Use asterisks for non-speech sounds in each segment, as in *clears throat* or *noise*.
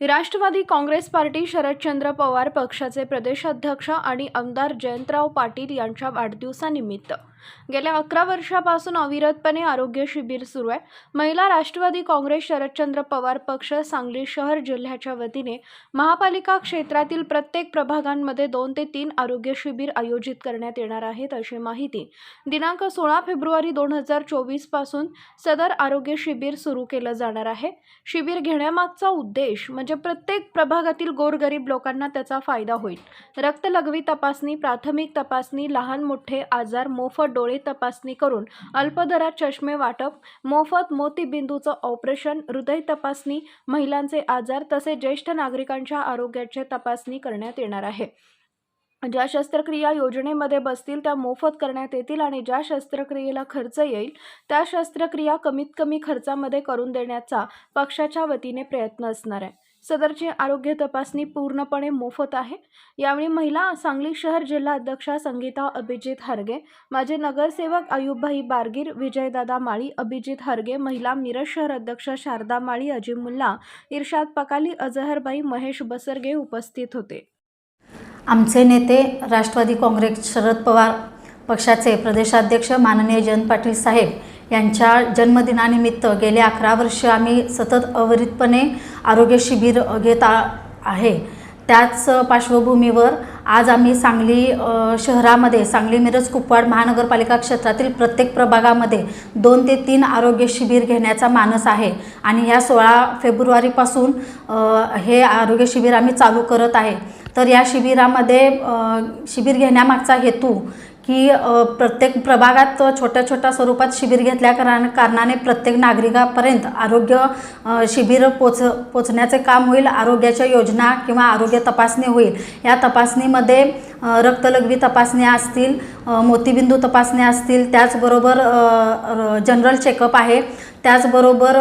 Rashtrawadi Congress party Sharadchandra Pawar पक्षाचे प्रदेशाध्यक्ष आणि आमदार जयंतराव पाटील यांच्या वाढदिवसानिमित्त गेल्या अकरा वर्षापासून अविरतपणे आरोग्य शिबिर सुरू आहे. महिला राष्ट्रवादी काँग्रेस शरदचंद्र पवार पक्ष सांगली शहर जिल्ह्याच्या वतीने महापालिका क्षेत्रातील प्रत्येक प्रभागांमध्ये दोन ते तीन आरोग्य शिबिर आयोजित करण्यात येणार आहेत अशी माहिती दिनांक सोळा फेब्रुवारी दोन हजार चोवीसपासून सदर आरोग्य शिबिर सुरू केलं जाणार आहे. शिबिर घेण्यामागचा उद्देश म्हणजे प्रत्येक प्रभागातील गोरगरीब लोकांना त्याचा फायदा होईल. रक्तलघवी तपासणी प्राथमिक तपासणी लहान मोठे आजार मोफत डोळे तपासणी करून अल्पदरात चष्मे वाटप मोफत मोतीबिंदूचं ऑपरेशन हृदय तपासणी महिलांचे आजार तसेच ज्येष्ठ नागरिकांच्या आरोग्याची तपासणी करण्यात येणार आहे. ज्या शस्त्रक्रिया योजनेमध्ये बसतील त्या मोफत करण्यात येतील आणि ज्या शस्त्रक्रियेला खर्च येईल त्या शस्त्रक्रिया कमीत कमी खर्चामध्ये करून देण्याचा पक्षाच्या वतीने प्रयत्न असणार आहे. सदरची आरोग्य तपासणी पूर्णपणे मोफत आहे. यावेळी महिला सांगली शहर जिल्हा अध्यक्षा संगीता अभिजित हरगे माझे नगरसेवक अयुबभाई बारगीर विजयदादा माळी अभिजित हरगे महिला मिरज शहर अध्यक्ष शारदा माळी अजिमुल्ला इर्शाद पकाली अजहरबाई महेश बसरगे उपस्थित होते. आमचे नेते राष्ट्रवादी काँग्रेस शरद पवार पक्षाचे प्रदेशाध्यक्ष माननीय जयंत पाटील साहेब यांच्या जन्मदिनानिमित्त गेले अकरा वर्ष आम्ही सतत अवरितपणे आरोग्य शिबिर घेत आ आहे. त्याच पार्श्वभूमीवर आज आम्ही सांगली शहरामध्ये सांगली मिरज कुपवाड महानगरपालिका क्षेत्रातील प्रत्येक प्रभागामध्ये दोन ते तीन आरोग्य शिबिर घेण्याचा मानस आहे. आणि ह्या सोळा फेब्रुवारीपासून हे आरोग्य शिबिर आम्ही चालू करत आहे. तर या शिबिरामध्ये शिबिर घेण्यामागचा हेतू की प्रत्येक प्रभागात छोट्या छोट्या स्वरूपात शिबिर घेतल्या कारण कारणाने प्रत्येक नागरिकापर्यंत आरोग्य शिबिर पोच पोचण्याचे काम होईल. आरोग्याच्या योजना किंवा आरोग्य तपासणी होईल. या तपासणीमध्ये रक्तलघवी तपासण्या असतील मोतीबिंदू तपासण्या असतील त्याचबरोबर जनरल चेकअप आहे. त्याचबरोबर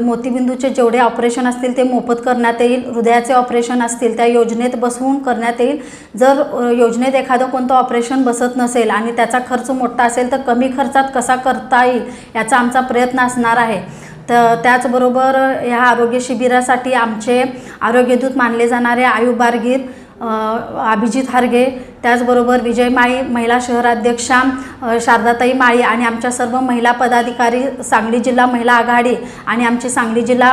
मोतीबिंदूचे जेवढे ऑपरेशन असतील ते मोफत करण्यात येईल हृदयाचे ऑपरेशन असतील त्या योजनेत बसवून करण्यात येईल. जर योजनेत एखादं कोणतं ऑपरेशन बसत नसेल आणि त्याचा खर्च मोठा असेल तर कमी खर्चात कसा करता येईल याचा आमचा प्रयत्न असणार आहे. तर त्याचबरोबर ह्या आरोग्य शिबिरासाठी आमचे आरोग्यदूत मानले जाणारे आयु बारगीर अभिजित हारगे त्याचबरोबर विजय माळी महिला शहराध्यक्षा शारदाताई माळी आणि आमच्या सर्व महिला पदाधिकारी सांगली जिल्हा महिला आघाडी आणि आमची सांगली जिल्हा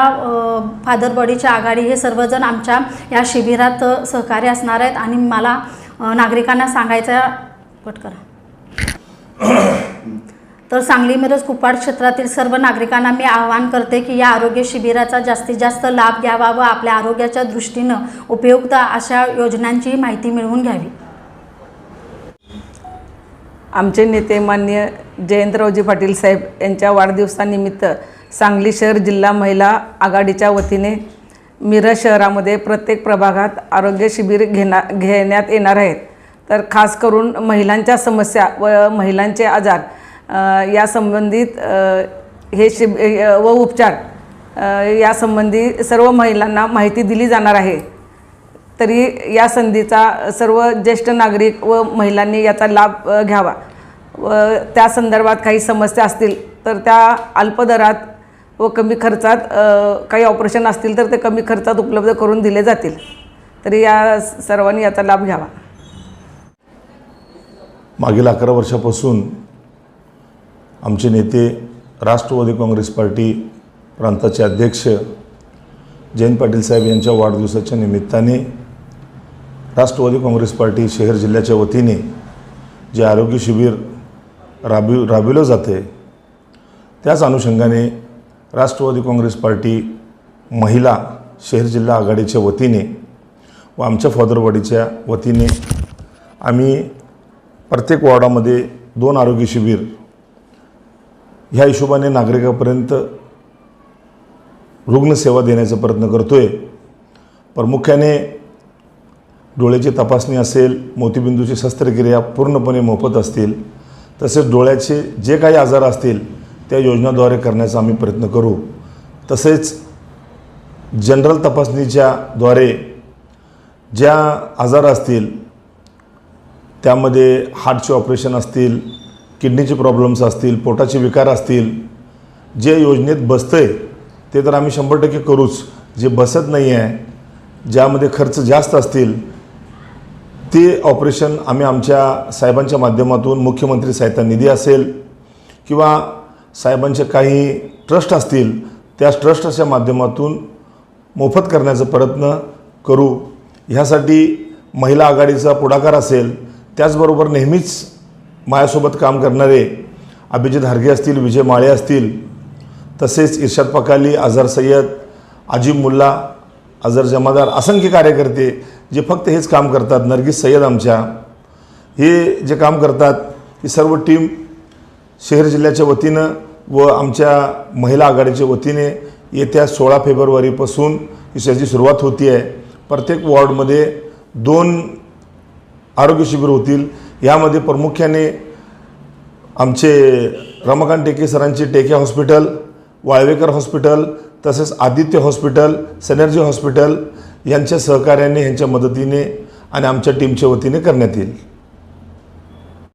फादर बॉडीची आघाडी हे सर्वजण आमच्या या शिबिरात सहकार्य असणार आहेत आणि मला नागरिकांना सांगायचा पट करा. *clears throat* तर सांगली मिरज कुप्पाड क्षेत्रातील सर्व नागरिकांना मी आवाहन करते की या आरोग्य शिबिराचा जास्तीत जास्त लाभ घ्यावा व आपल्या आरोग्याच्या दृष्टीनं उपयुक्त अशा योजनांची माहिती मिळवून घ्यावी. आमचे नेते मान्य जयंतरावजी पाटील साहेब यांच्या वाढदिवसानिमित्त सांगली शहर जिल्हा महिला आघाडीच्या वतीने मिरज शहरामध्ये प्रत्येक प्रभागात आरोग्य शिबिर घेणा घेण्यात येणार आहेत. तर खास करून महिलांच्या समस्या व महिलांचे आजार या संबंधित हे शिब व उपचार या यासंबंधी सर्व महिलांना माहिती दिली जाणार आहे. तरी या संधीचा सर्व ज्येष्ठ नागरिक व महिलांनी याचा लाभ घ्यावा. व त्या संदर्भात काही समस्या असतील तर त्या अल्प दरात व कमी खर्चात काही ऑपरेशन असतील तर ते कमी खर्चात उपलब्ध करून दिले जातील. तरी या सर्वांनी याचा लाभ घ्यावा. मागील अकरा वर्षापासून आमचे नेते राष्ट्रवादी काँग्रेस पार्टी प्रांताचे अध्यक्ष जयंत पाटील साहेब यांच्या वाढदिवसाच्या निमित्ताने राष्ट्रवादी काँग्रेस पार्टी शहर जिल्ह्याच्या वतीने जे आरोग्य शिबिर राबव राबविलं जाते त्याच अनुषंगाने राष्ट्रवादी काँग्रेस पार्टी महिला शहर जिल्हा आघाडीच्या वतीने व आमच्या फादरवाडीच्या वतीने आम्ही प्रत्येक वॉर्डामध्ये दोन आरोग्य शिबिर ह्या हिशोबाने नागरिकापर्यंत रुग्णसेवा देण्याचा प्रयत्न करतो आहे प्रामुख्याने डोळ्याची तपासणी असेल मोतीबिंदूची शस्त्रक्रिया पूर्णपणे मोफत असतील तसेच डोळ्याचे जे काही आजार असतील त्या योजनाद्वारे करण्याचा आम्ही प्रयत्न करू. तसेच जनरल तपासणीच्या द्वारे ज्या आजार असतील त्यामध्ये हार्टचे ऑपरेशन असतील किडनीचे प्रॉब्लेम्स असतील पोटाचे विकार असतील जे योजनेत बसतं आहे ते तर आम्ही शंभर टक्के करूच. जे बसत नाही आहे ज्यामध्ये खर्च जास्त असतील ते ऑपरेशन आम्ही आमच्या साहेबांच्या माध्यमातून मुख्यमंत्री सहायता निधी असेल किंवा साहेबांचे काही ट्रस्ट असतील त्या ट्रस्टच्या माध्यमातून मोफत करण्याचा प्रयत्न करू. ह्यासाठी महिला आघाडीचा पुढाकार असेल त्याचबरोबर नेहमीच माझ्यासोबत काम करणारे अभिजित हारगे असतील विजय माळे असतील तसेच इर्शाद पकाली अझर सय्यद अजीब मुल्ला अझर जमादार असंख्य कार्यकर्ते जे फक्त हेच काम करतात नरगिस सय्यद आमच्या. हे जे काम करतात ही सर्व टीम शहर जिल्ह्याच्या वतीनं व आमच्या महिला आघाडीच्या वतीने येत्या सोळा फेब्रुवारीपासून याची सुरुवात होती आहे प्रत्येक वॉर्डमध्ये दोन आरोग्य शिबिर होतील. यामध्ये प्रामुख्याने आमचे रमाकांत टेके सरांचे टेके हॉस्पिटल वाळवेकर हॉस्पिटल तसेच आदित्य हॉस्पिटल सनर्जी हॉस्पिटल यांच्या सहकार्याने यांच्या मदतीने आणि आमच्या टीमच्या वतीने करण्यात येईल.